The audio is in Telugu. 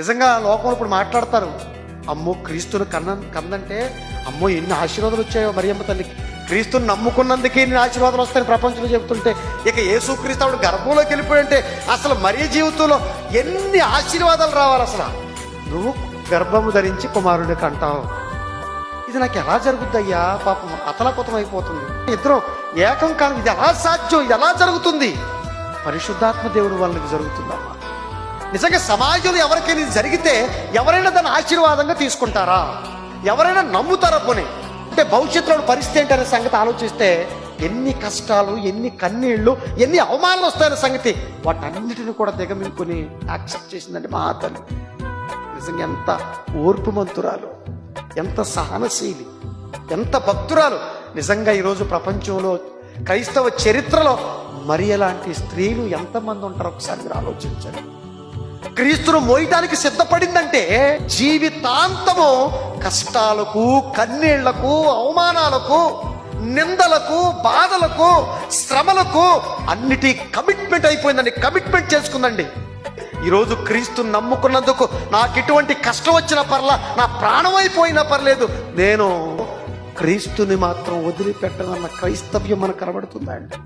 నిజంగా లోకంలో ఇప్పుడు మాట్లాడతారు. అమ్మో క్రీస్తుని కన్న కందంటే అమ్మో ఎన్ని ఆశీర్వాదాలు వచ్చాయో మరియమ్మ తల్లికి. క్రీస్తుని నమ్ముకున్నందుకే ఎన్ని ఆశీర్వాదాలు వస్తాయని ప్రపంచంలో చెబుతుంటే ఇక యేసు క్రీస్తు ఆవిడ గర్భంలోకి వెళ్ళిపోయింటే అసలు మరీ జీవితంలో ఎన్ని ఆశీర్వాదాలు రావాలి అసలు? నువ్వు గర్భము ధరించి కుమారుడిని కంటావు. ఇది నాకు ఎలా జరుగుద్దయ్యా? పాపం అతలకుతం అయిపోతుంది. ఇద్దరు ఏకం కాదు ఇది ఎలా సాధ్యం? ఇది ఎలా జరుగుతుంది? పరిశుద్ధాత్మ దేవుని వాళ్ళకి ఇది జరుగుతుందమ్మా. నిజంగా సమాజంలో ఎవరికైనా ఇది జరిగితే ఎవరైనా దాన్ని ఆశీర్వాదంగా తీసుకుంటారా? ఎవరైనా నమ్ముతారా పోనీ? అంటే భవిష్యత్తులో పరిస్థితి ఏంటనే సంగతి ఆలోచిస్తే ఎన్ని కష్టాలు ఎన్ని కన్నీళ్ళు ఎన్ని అవమానాలు వస్తాయనే సంగతి వాటన్నిటిని కూడా దిగమింగుకొని యాక్సెప్ట్ చేసిందండి మా తల్లి నిజంగా ఎంత ఓర్పు మంతురాలు ఎంత సహనశీలి ఎంత భక్తురాలు. నిజంగా ఈరోజు ప్రపంచంలో క్రైస్తవ చరిత్రలో మరి అలాంటి స్త్రీలు ఎంతమంది ఉంటారో ఒకసారి మీరు ఆలోచించండి. క్రీస్తును మోయటానికి సిద్ధపడిందంటే జీవితాంతము కష్టాలకు కన్నీళ్ళకు అవమానాలకు నిందలకు బాధలకు శ్రమలకు అన్నిటి కమిట్మెంట్ అయిపోయిందండి. కమిట్మెంట్ చేసుకుందండి. ఈరోజు క్రీస్తు నమ్ముకున్నందుకు నాకు ఎటువంటి కష్టం వచ్చిన పర్లా నా ప్రాణం అయిపోయినా పర్లేదు. నేను క్రీస్తుని మాత్రం వదిలిపెట్టనన్న క్రైస్తవ్యం మనకు కనబడుతుందా అండి